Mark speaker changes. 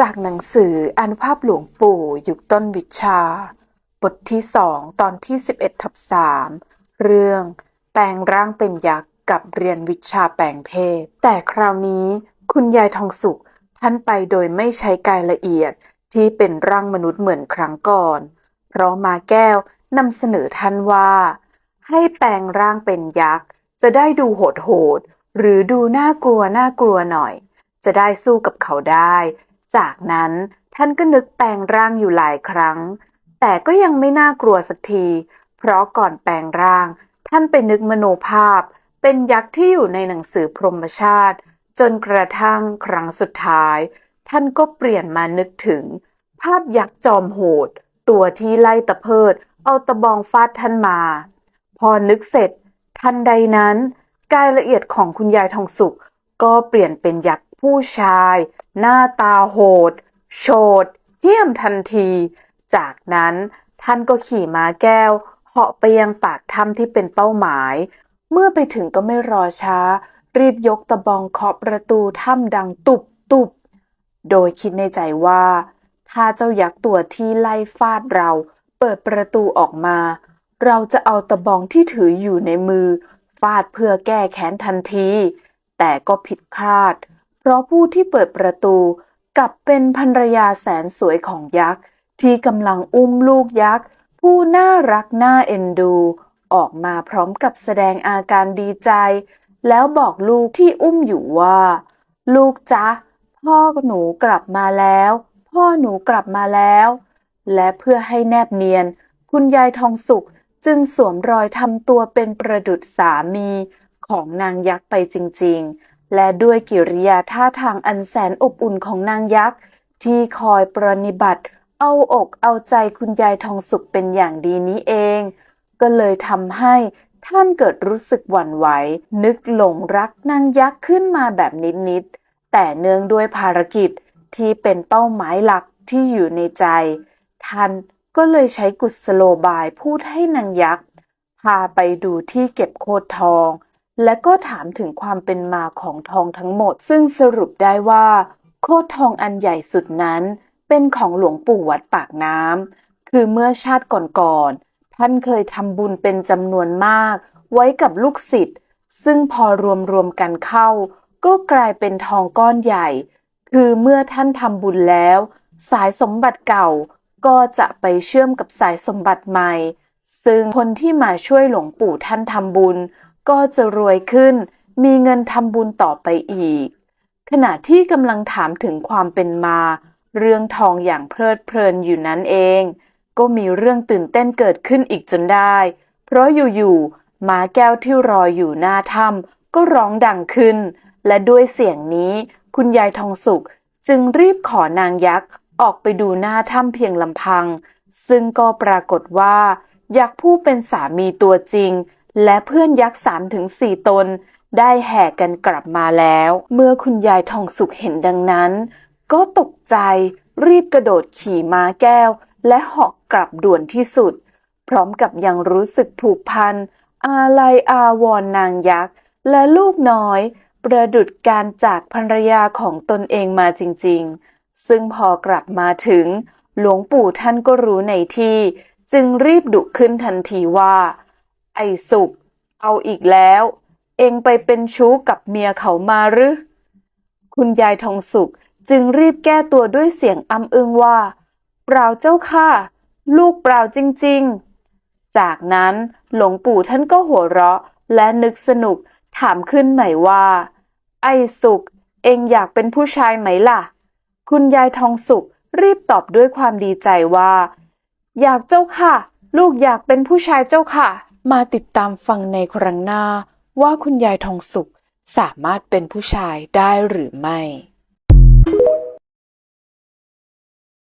Speaker 1: จากหนังสืออนุภาพหลวงปู่ยุคต้นวิชา บทที่สองตอนที่ 11ทับสามเรื่องแปลงร่างเป็นยักษ์กับเรียนวิชาแปลงเพศ แต่คราวนี้คุณยายทองสุขท่านไปโดยไม่ใช้กายละเอียดที่เป็นร่างมนุษย์เหมือนครั้งก่อน เพราะมาแก้วนำเสนอท่านว่า ให้แปลงร่างเป็นยักษ์ จะได้ดูโหดโหดหรือดูน่ากลัวน่ากลัวหน่อย จะได้สู้กับเขาได้ จากนั้นท่านก็นึกแปลงร่างอยู่หลายครั้ง แต่ก็ยังไม่น่ากลัวสักที เพราะก่อนแปลงร่าง ท่านไปนึกมโนภาพ เป็นยักษ์ที่อยู่ในหนังสือพรหมชาติ จนกระทั่งครั้งสุดท้าย ท่านก็เปลี่ยนมานึกถึง ภาพยักษ์จอมโหด ตัวที่ไล่ตะเพิด เอาตะบองฟาดท่านมา พอนึกเสร็จทันใดนั้น กายละเอียดของคุณยายทองสุข ก็เปลี่ยนเป็นยักษ์ ผู้ชาย หน้าตาโหด โฉดเหี้ยมทันที จากนั้นท่านก็ขี่ม้าแก้วเหาะไปยังปากถ้ำที่เป็นเป้าหมาย เมื่อไปถึงก็ไม่รอช้า รีบยกตะบองเคาะประตูถ้ำดังตุบตุบโดยคิดในใจว่า ถ้าเจ้ายักษ์ตัวที่ไล่ฟาดเรา เปิดประตูออกมา เราจะเอาตะบองที่ถืออยู่ในมือ ฟาดเพื่อแก้แค้นทันที แต่ก็ผิดคาด เพราะผู้ที่เปิดประตูกลับเป็นภรรยาแสนสวยของยักษ์ ที่กำลังอุ้มลูกยักษ์ ผู้น่ารักน่าเอ็นดู ออกมาพร้อมกับแสดงอาการดีใจ แล้วบอกลูกที่อุ้มอยู่ว่า ลูกจ๊ะ พ่อหนูกลับมาแล้ว พ่อหนูกลับมาแล้ว และเพื่อให้แนบเนียน คุณยายทองสุขจึงสวมรอยทำตัวเป็นประดุษสามีของนางยักษ์ไปจริง ๆ และด้วยกิริยาท่าทางอันแสนอบอุ่นของนางยักษ์ ที่คอยปรนนิบัติ เอาอกเอาใจคุณยายทองสุขเป็นอย่างดีนี้เอง ก็เลยทำให้ท่านเกิดรู้สึกหวั่นไหว นึกหลงรักนางยักษ์ขึ้นมาแบบนิดๆ แต่เนื่องด้วยภารกิจที่เป็นเป้าหมายหลักที่อยู่ในใจ ท่านก็เลยใช้กุศโลบายพูดให้นางยักษ์ พาไปดูที่เก็บโคดทอง และก็ถามถึงความเป็นมาของทองทั้งหมด ซึ่งสรุปได้ว่า โคทองอันใหญ่สุดนั้น เป็นของหลวงปู่วัดปากน้ำคือเมื่อชาติก่อนๆท่านเคยทำบุญเป็นจำนวนมาก ไว้กับลูกศิษย์ซึ่งพอรวมๆกันเข้า ก็กลายเป็นทองก้อนใหญ่ คือเมื่อท่านทำบุญแล้ว สายสมบัติเก่าก็จะไปเชื่อมกับสายสมบัติใหม่ ซึ่งคนที่มาช่วยหลวงปู่ท่านทำบุญ ก็จะรวยขึ้น มีเงินทำบุญต่อไปอีก ขณะที่กำลังถามถึงความเป็นมา เรื่องทองอย่างเพลิดเพลินอยู่นั้นเอง ก็มีเรื่องตื่นเต้นเกิดขึ้นอีกจนได้ เพราะอยู่ๆม้าแก้วที่รออยู่หน้าถ้ำก็ร้องดังขึ้น และด้วยเสียงนี้คุณยายทองสุขจึงรีบขอนางยักษ์ออกไปดูหน้าถ้ำเพียงลำพัง ซึ่งก็ปรากฏว่า ยักษ์ผู้เป็นสามีตัวจริง และเพื่อนยักษ์สามถึงสี่ตน ได้แห่กันกลับมาแล้ว เมื่อคุณยายทองสุขเห็นดังนั้น ก็ตกใจรีบกระโดดขี่ม้าแก้ว และเหาะกลับด่วนที่สุด พร้อมกับยังรู้สึกผูกพัน อาลัยอาวรนางยักษ์ และลูกน้อย ประดุดการจากภรรยาของตนเองมาจริง ๆ ซึ่งพอกลับมาถึง หลวงปู่ท่านก็รู้ในที่ จึงรีบดุขึ้นทันทีว่า อ้สุกเอาอีกแล้ว เองไปเป็นชู้กับเมียเขามาหรือ คุณยายทองสุขจึงรีบแก้ตัวด้วยเสียงอ้ำอึงว่า เปล่าเจ้าค่ะ ลูกเปล่าจริง ๆ จากนั้นหลวงปู่ท่านก็หัวเราะและนึกสนุกถามขึ้นใหม่ว่า ไอ้สุขเองอยากเป็นผู้ชายไหมล่ะ คุณยายทองสุขรีบตอบด้วยความดีใจว่า อยากเจ้าค่ะ ลูกอยากเป็นผู้ชายเจ้าค่ะ มาติดตามฟังในครั้งหน้าว่าคุณยายทองสุขสามารถเป็นผู้ชายได้หรือไม่